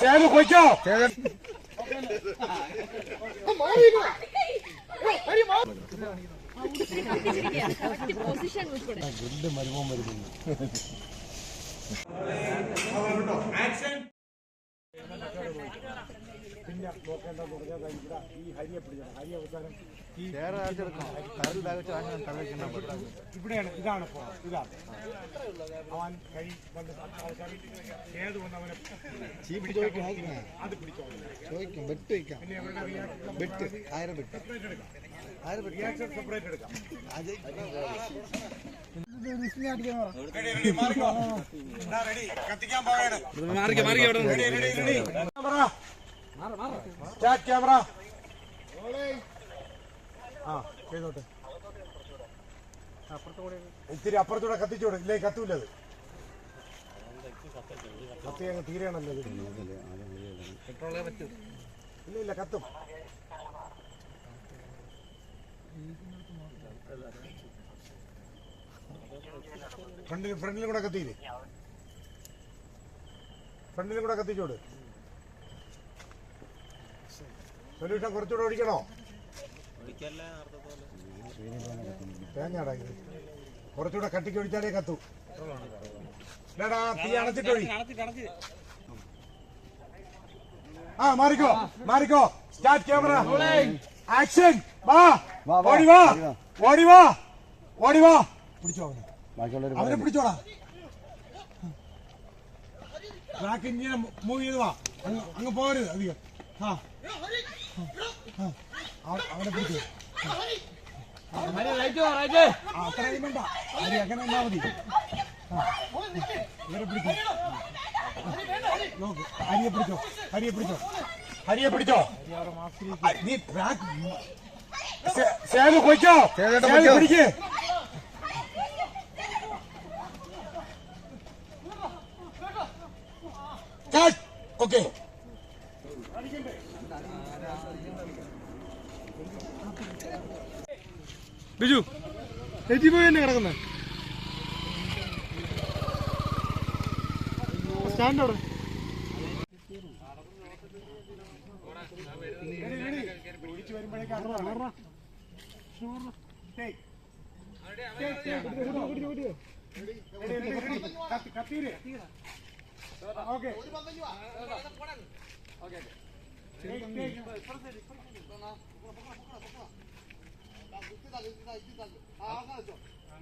Sethu കൊയ്ക്കോ position ഉൾപ്പെടെ പിന്നെ നോക്കേണ്ടത് പറഞ്ഞാൽ ഇവിടെ ഈ ഹരിയെ പിടിക്കണം. ഹരി അവസാനം ഈ ഇവിടെയാണ്. ഇതാണ് ഇതാണ്. അവൻ കൈ വന്ന് ആൾക്കാർ ഏത് കൊണ്ട് അവനെ അത് പിടിച്ചോ. ചോദിക്കും. ബെറ്റ് വയ്ക്കാം പിന്നെ അവരുടെ റിയാക്ഷൻ ബെറ്റ് ആയിരം ബെറ്റ് സെപ്പറേറ്റ് എടുക്കാം. കത്തിക്കാൻ പോവാണ് സ്റ്റാർട്ട് ക്യാമറ ആ ചെയ്തോട്ടെ. ഇത്തിരി അപ്പുറത്തൂടെ കത്തിച്ചോട്. ഇല്ലേ കത്തൂല അത്. കത്തി അങ്ങ് തീരെയാണല്ലോ ഇത്. ഇല്ല ഇല്ല കത്തും. ഫ്രണ്ടിൽ ഫ്രണ്ടിലും കൂടെ കത്തിയില്ലേ? ഫ്രണ്ടിലും കൂടെ കത്തിച്ചോട്. സൊല്യൂഷൻ കുറച്ചുകൂടെ ഒഴിക്കണോ തേങ്ങാടാ ഇത്. കുറച്ചുകൂടെ കട്ടിക്ക് ഒഴിച്ചാലേ കത്തു. ഇല്ലടാ, തീ അണച്ചിട്ടൊഴി. ആ Marico Marico. Start camera action വാ. ഓടി വാ. ഓടി വാ. ഓടി വാ. പിടിച്ചോ അവനെ. അവനെ പിടിച്ചോടാ. ട്രാക്ക് ഇങ്ങനെ മൂവ് ചെയ്ത് വാ. അങ്ങ് അങ്ങ് പോകരുത് അധികം. ആ. ആ. അവ- അവനെ പിടിച്ചു അത്രയും വേണ്ട ഹരി അങ്ങനെ എന്നാ മതി. ഇവരെ പിടിച്ചു നോക്ക് ഹരിയെ പിടിച്ചോ ഹരിയെ പിടിച്ചോ ഹരിയെ പിടിച്ചോ നീ ട്രാക്ക് സേതു കൊയ്ക്കോ പിടിക്ക് കട്ട് ഓക്കെ ബിജു ചേച്ചി പോയി തന്നെ കിടക്കുന്നത് സ്റ്റാൻഡ് അവിടെ. വരുമ്പോഴേക്കും കത്തീര് ഓക്കെ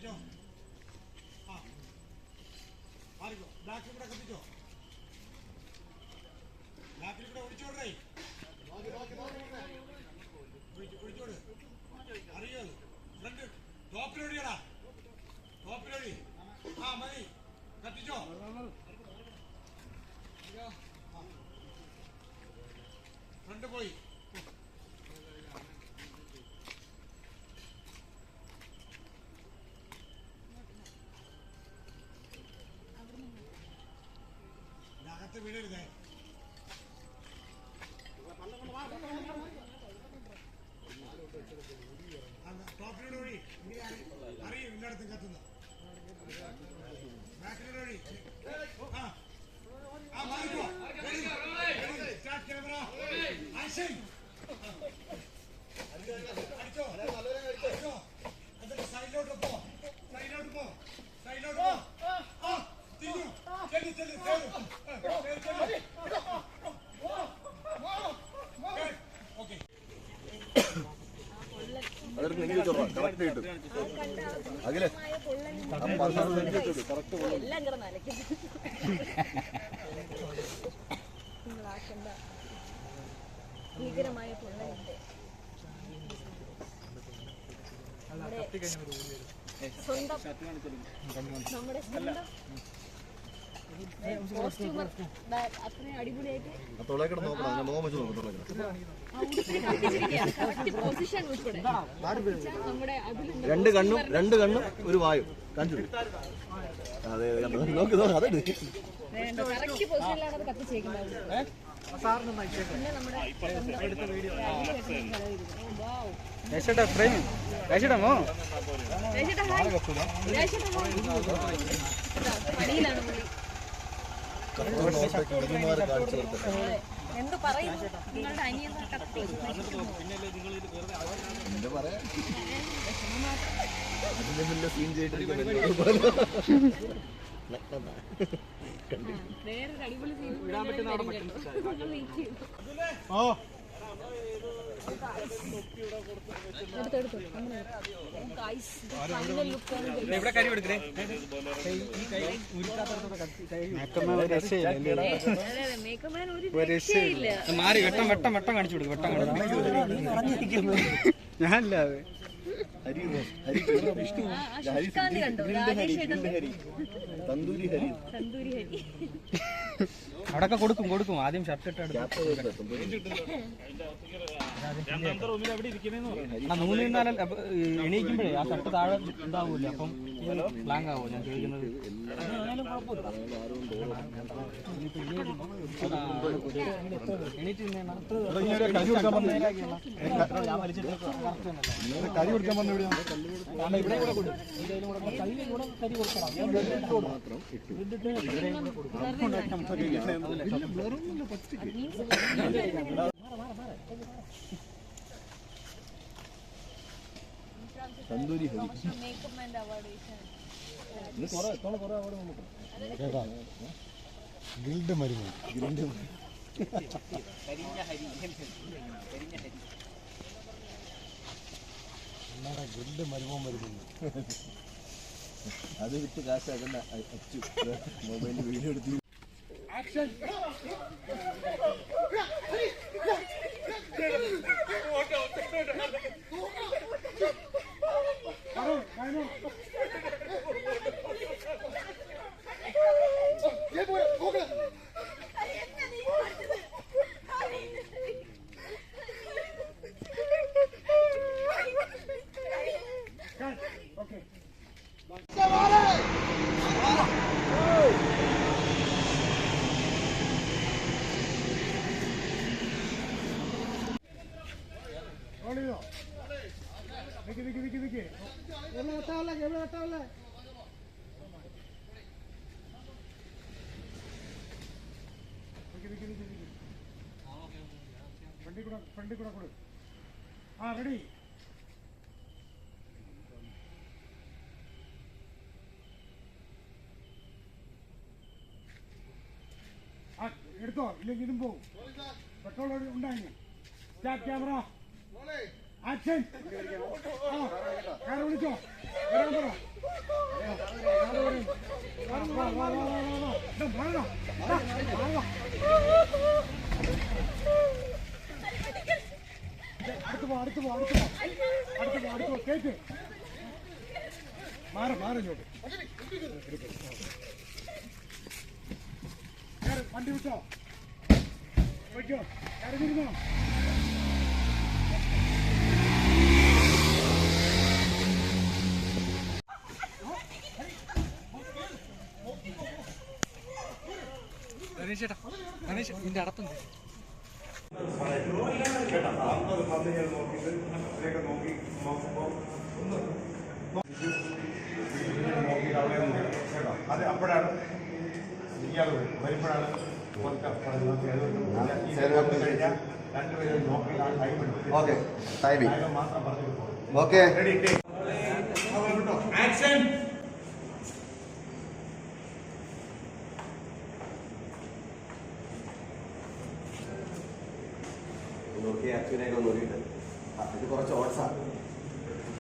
പിടിച്ചോ സ്റ്റാർട്ട് ക്യാമറ കത്തിച്ചോ ആ മാറിക്കോ എല്ലാം കിട്ടും നിങ്ങളാക്കണ്ട ഭീകരമായ പൊള്ളലുണ്ട് നമ്മുടെ സ്വന്തം നമ്മുടെ സ്വന്തം രണ്ട് കണ്ണും രണ്ട് കണ്ണും ഒരു വായും. കാണിച്ചു അതെ നോക്കി നോക്കി അതെ രക്ഷട്ടാ ഫ്രെയിം. രക്ഷട്ടാമോ രക്ഷട്ടാ എന്ത് പറയും നിങ്ങളുടെ അനിയൻ എന്താ പറയാ? അതിന്റെ മുന്നേ സീൻ ചെയ്തിട്ടിരിക്കുന്നു ഓ. ഇവിടെ മാറി വെട്ടം വെട്ടം വെട്ടം കാണിച്ചു കൊടുക്കും വെട്ടം കാണിച്ചു ഹരി ഹരി വിഷ്ണു. ഏട്ടന്റെ ഹരി തന്തൂരി ഹരി. തന്തൂരി ഹരി. അവിടൊക്കെ കൊടുക്കും കൊടുക്കും. ആദ്യം ഷർട്ട് ഇട്ട് എടുക്കും. ക്യാപ്പ് ചെയ്തിട്ട് തന്തൂരി ആ നൂൽ നിന്നാലും എണീക്കുമ്പോഴേ ആ ഷർട്ട് താഴെ ഉണ്ടാവൂല അപ്പം ബ്ലാങ്ക് ആവോ? ഞാൻ ചോദിക്കുന്നത്. എണീറ്റ് നിന്നേന്നാ. ഞാൻ വലിച്ചിട്ട് കരി കൊടുക്കാൻ കുടിക്കാൻ വന്നു? ഇവിടെ തന്തൂരി ഗിൽഡ് മരുന്ന് ഗിൽഡ് കരിഞ്ഞ ഹരി കരിഞ്ഞ ഹരി. എന്നാടാ ഗുല്ല് മരുമോൻ വരുന്നുണ്ട്. അത് വിട്ട് കാശാക്കുന്ന അച്ചു. മൊബൈലിൽ വീഡിയോ എടുത്ത്. ആക്ഷൻ. എവിടെ കൊടു ആ റെഡി എടുത്തോ? ഇല്ലെങ്കിലും ഇതും പെട്രോൾ ഉണ്ടായിരുന്നു ക്യാമറ ആക്ഷൻ കാറ് വിളിച്ചോ വരാൻ പറ അടുത്ത് പോ അടുത്ത് പോ അടുത്ത് പോ അടുത്ത് പോ അടുത്ത് പോ കേക്ക് മാറ മാറ ഇങ്ങോട്ട് വണ്ടി വിട്ടോ വയ്ക്കോ കയറി ചേട്ടാ ഗണേശ് ഇതിന്റെ അടത്തുണ്ട് അത് അപ്പോഴാണ് ഇയാൾ വരുമ്പോഴാണ് രണ്ടുപേരും നോക്കി ആ ടൈം എടുത്ത് ഓക്കെ. Timing okay no,